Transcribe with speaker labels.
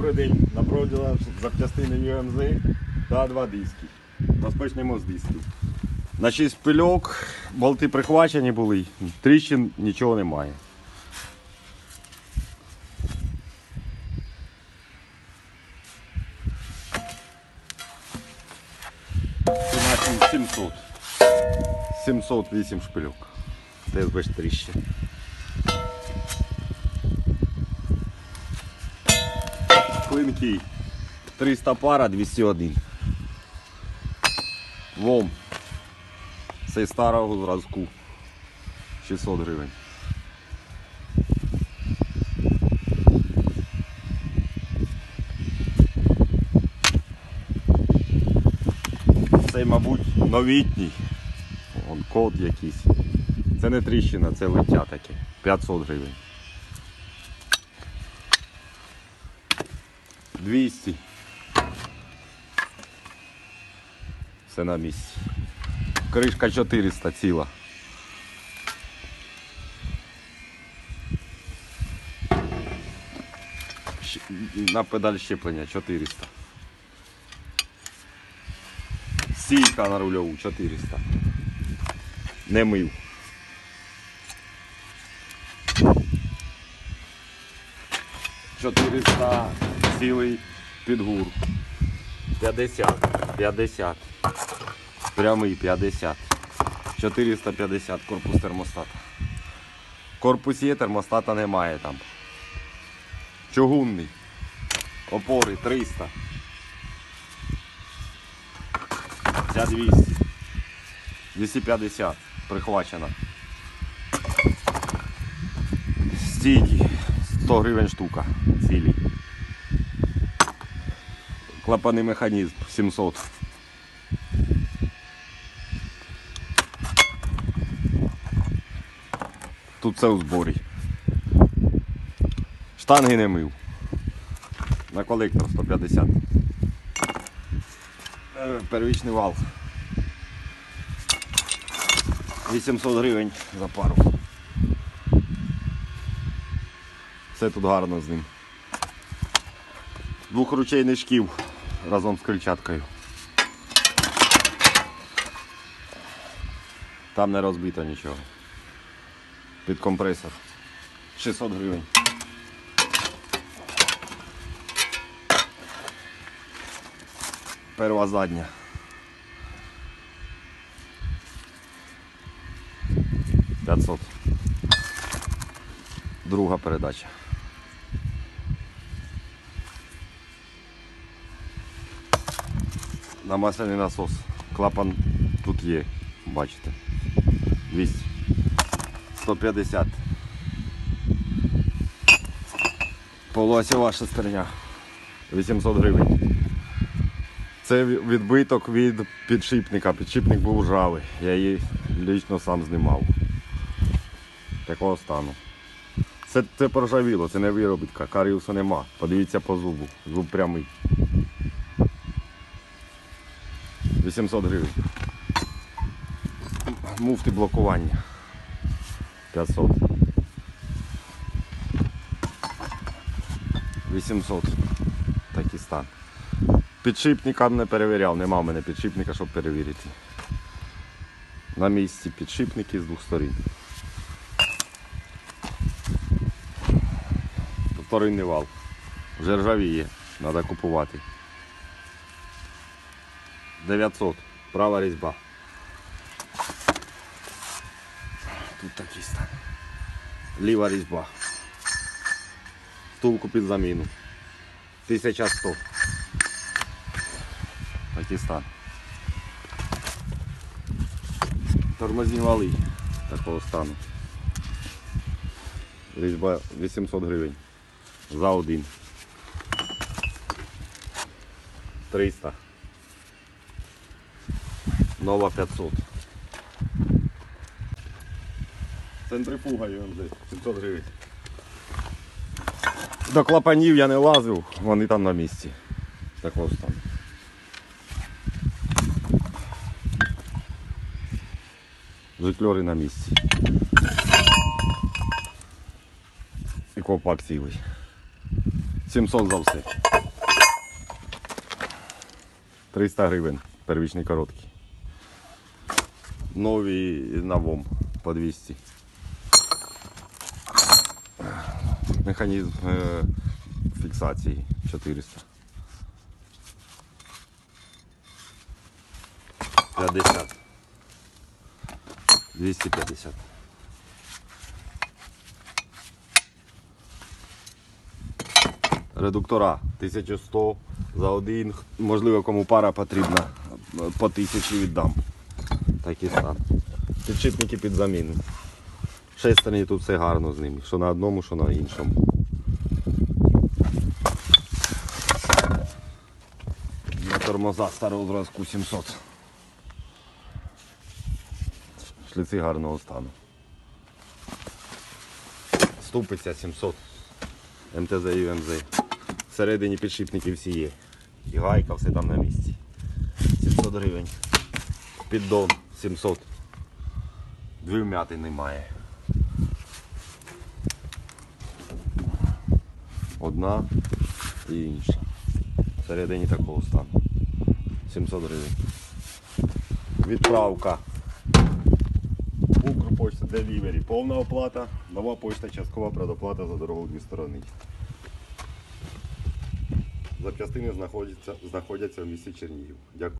Speaker 1: Добрий день. На продаж запчастини UMZ та два диски. Розпочнемо з дисків. На 6 пильок, болти прихвачені були, тріщин нічого немає. Ціна 700. 708 шпильок. Без тріщин. Клинки 300 пара 201. Вом. Цей старого зразку 600 гривень. Цей, мабуть, новітній. Вон код якийсь. Це не тріщина, це лиття таке. 500 гривень. 200. Все на місці. Кришка 400 ціла. На педаль щеплення 400. Стійка на рульову 400. Не мив. Чотириста цілий підгур. 50. 50. Прямий 50. 450 корпус термостата. Корпус є, термостата немає там. Чугунний. Опори 300. Ця 200. 250. Прихвачена. Стійки. 100 гривень штука. Цілі. Клапанний механізм 700. Тут все у зборі. Штанги не мив. На колектор 150. Е, Первічний вал. 800 гривень за пару. Все тут гарно з ним. Двохручейний шків разом з крильчаткою. Там не розбито нічого. Під компресор. 600 гривень. Перва задня. П'ятсот. Друга передача. На масляний насос. Клапан тут є, бачите. 200. 150. Полуосьова шестерня. 800 гривень. Це відбиток від підшипника. Підшипник був ржавий. Я її лічно сам знімав. Такого стану. Це, це поржавіло, це не виробітка. Каріусу нема. Подивіться по зубу. Зуб прямий. 800 гривень. Муфти блокування. 500. 800. Такий стан. Підшипника не перевіряв, нема в мене підшипника, щоб перевірити. На місці підшипники з двох сторін. Вторинний вал. Вже ржавіє, треба купувати. 900. Права різьба. Тут такий стан. Ліва різьба. Втулку під заміну. 1100. Такий стан. Тормозні такого стану. Різьба 800 гривень. За один. 300. Нова 500. Центрифуга UMZ, 700 гривень. До клапанів я не лазив, вони там на місці. Такого стану. Жикльори на місці. І ковпак цілий. 700 за все. 300 гривень. Первічний короткий. Нові на ВОМ по 200. Механізм е, фіксації 400. 50. 250. Редуктора 1100 за один. Можливо, кому пара потрібна, по 1000 віддам. Такий стан. Підшипники під заміну. Шестерні тут все гарно з ними. Що на одному, що на іншому. На тормоза старого зразку 700. Шліци гарного стану. Ступиця 700. МТЗ і МЗ. Всередині підшипники всі є. І гайка, все там на місці. 700 гривень. Піддон 700. Дві вмяти немає. Одна і інша. Всередині такого стану. 700 гривень. Відправка. Укрпочта Delivery. Повна оплата. Нова почта, часткова предоплата за дорогу дві сторони. Запчастини знаходяться, знаходяться в місті Чернігів. Дякую.